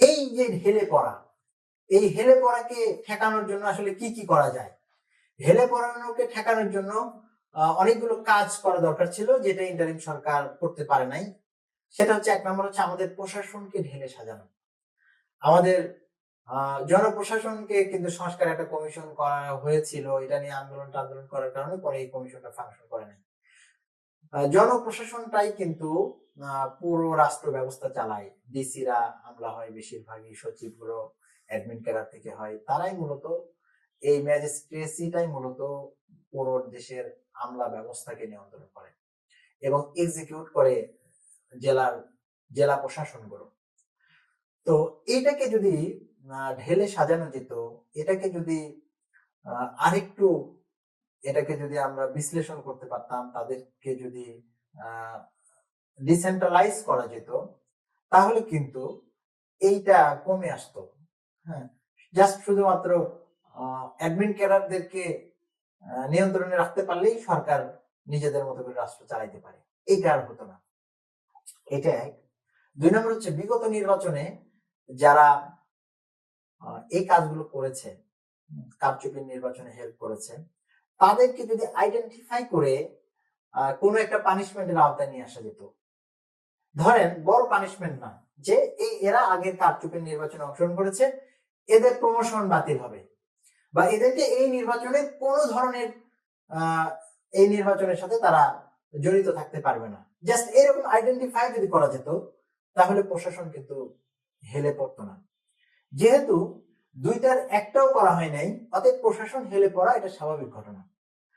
এই যে হেলে পড়া, এই হেলে পড়াকে ঠেকানোর জন্য আসলে কি কি করা যায়? হেলে পড়ানোকে ঠেকানোর জন্য অনেকগুলো কাজ করা দরকার ছিল যেটা ইন্টারিম সরকার করতে পারে নাই। সেটা হচ্ছে এক নম্বর হচ্ছে আমাদের প্রশাসনকে ঢেলে সাজানো। আমাদের জনপ্রশাসনকে কিন্তু সংস্কার একটা কমিশন করা হয়েছিল। এটা নিয়ে আন্দোলন আন্দোলন করার কারণে পরে এই কমিশনটা ফাংশন করে নাই। জনপ্রশাসনটাই কিন্তু পুরো রাষ্ট্র ব্যবস্থা চালায়। ডিসিরা আমলা হয় বেশিরভাগই, সচিবগুলো অ্যাডমিন ক্যাডার থেকে হয়। তারাই মূলত এই ম্যাজিস্ট্রেসিটাই মূলত পুরো দেশের আমলা ব্যবস্থাকে নিয়ন্ত্রণ করে এবং এক্সিকিউট করে জেলার, জেলা প্রশাসনগুলো। তো এটাকে যদি ঢেলে সাজানো যেত, এটাকে যদি আরেকটু এটাকে যদি আমরা বিশ্লেষণ করতে পারতাম, তাদেরকে যদি ডিসেন্ট্রালাইজ করা যেত, তাহলে কিন্তু এইটা কমে আসতো। হ্যাঁ জাস্ট শুধুমাত্র অ্যাডমিন ক্যাডারদেরকে নিয়ন্ত্রণে রাখতে পারলেই সরকার নিজেদের মতো করে রাষ্ট্র চালাইতে পারে। এইটা আর হতো না। এটা এক। দুই নম্বর হচ্ছে বিগত নির্বাচনে যারা এই কাজগুলো করেছে, কারচুপির নির্বাচনে হেল্প করেছে, তাদেরকে যদি আইডেন্টিফাই করে কোনো একটা পানিশমেন্টের আওতায় নিয়ে আসা যেত। ধরেন, বড় পানিশমেন্ট না, যে এই এরা আগের কারচুপির নির্বাচনে অংশগ্রহণ করেছে, এদের প্রমোশন বাতিল হবে। বা এদেরকে এই নির্বাচনে কোনো ধরনের এই নির্বাচনের সাথে তারা জড়িত থাকতে পারবে না। জাস্ট এরকম আইডেন্টিফাই যদি করা যেত, তাহলে প্রশাসন কিন্তু হেলে পড়তো না। যেহেতু দুইটার একটাও করা হয় নাই, অতএব প্রশাসন হেলে পড়া এটা স্বাভাবিক ঘটনা।